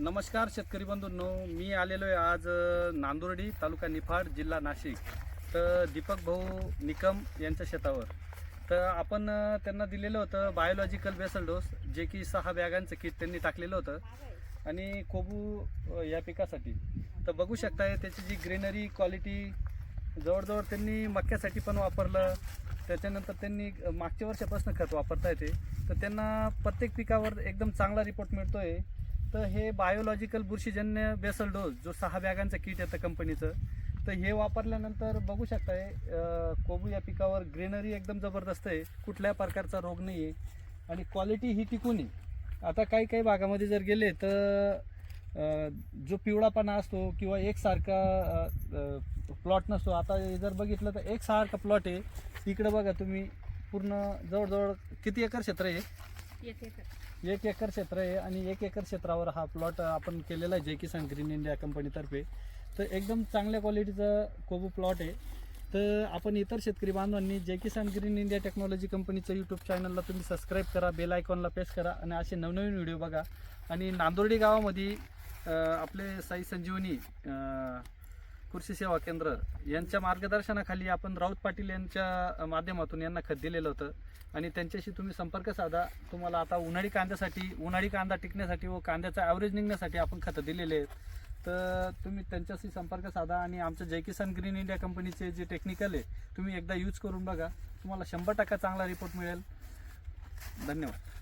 नमस्कार शेतकरी बंधूंनो मी आलेलो आहे आज नांदुर्डी तालुका निफाड जिल्हा नाशिक. तर दीपक भाऊ निकम यांच्या शेतावर. तर आपण त्यांना दिलेलं होतं बायोलॉजिकल बेसल डोस जे की सहा बॅगांचं किट त्यांनी टाकलेलं होतं. आणि कोबू या पिकासाठी. तर बघू शकताय त्याची जी ग्रीनरी क्वालिटी जवळजवळ त्यांनी मक्यासाठी पण वापरलं. त्याच्यानंतर त्यांनी मागच्या वर्षापासून खत वापरता येते तर त्यांना प्रत्येक पिकावर एकदम चांगला रिपोर्ट मिळतो आहे तर हे बायोलॉजिकल बुरशीजन्य बेसल डोस जो सहा बॅगांचं किट येतं कंपनीचं तर हे वापरल्यानंतर बघू शकताय कोबू या पिकावर ग्रीनरी एकदम जबरदस्त आहे. कुठल्या प्रकारचा रोग नाही आहे आणि क्वालिटी ही टिकून आहे. आता काही काही भागामध्ये जर गेले तर जो पिवळापणा असतो किंवा एकसारखा प्लॉट नसतो. आता जर बघितलं तर एकसारखा प्लॉट आहे. इकडं बघा तुम्ही पूर्ण जवळजवळ किती एकर क्षेत्र आहे एक एकर क्षेत्र आहे आणि एक एकर क्षेत्रावर हा प्लॉट आपण केलेला आहे जे किसान ग्रीन इंडिया कंपनीतर्फे तर एकदम चांगल्या क्वालिटीचा कोबू प्लॉट आहे. तर आपण इतर शेतकरी बांधवांनी जे किसान ग्रीन इंडिया टेक्नॉलॉजी कंपनीचं यूट्यूब चॅनलला तुम्ही सबस्क्राईब करा बेल आयकॉनला प्रेस करा आणि असे नवनवीन व्हिडिओ बघा. आणि नांदोर्डी गावामध्ये आपले साई संजीवनी कृषी सेवा केंद्र यांच्या मार्गदर्शनाखाली आपण राऊत पाटील यांच्या माध्यमातून यांना खत दिलेलं होतं. आणि त्यांच्याशी तुम्ही संपर्क साधा. तुम्हाला आता उन्हाळी कांद्यासाठी उन्हाळी कांदा टिकण्यासाठी व कांद्याचा ॲव्हरेज निघण्यासाठी आपण खतं दिलेले आहेत. तर तुम्ही त्यांच्याशी संपर्क साधा आणि आमचं जय किसान ग्रीन इंडिया कंपनीचे जे टेक्निकल आहे तुम्ही एकदा यूज करून बघा. तुम्हाला शंभर टक्का चांगला रिपोर्ट मिळेल. धन्यवाद.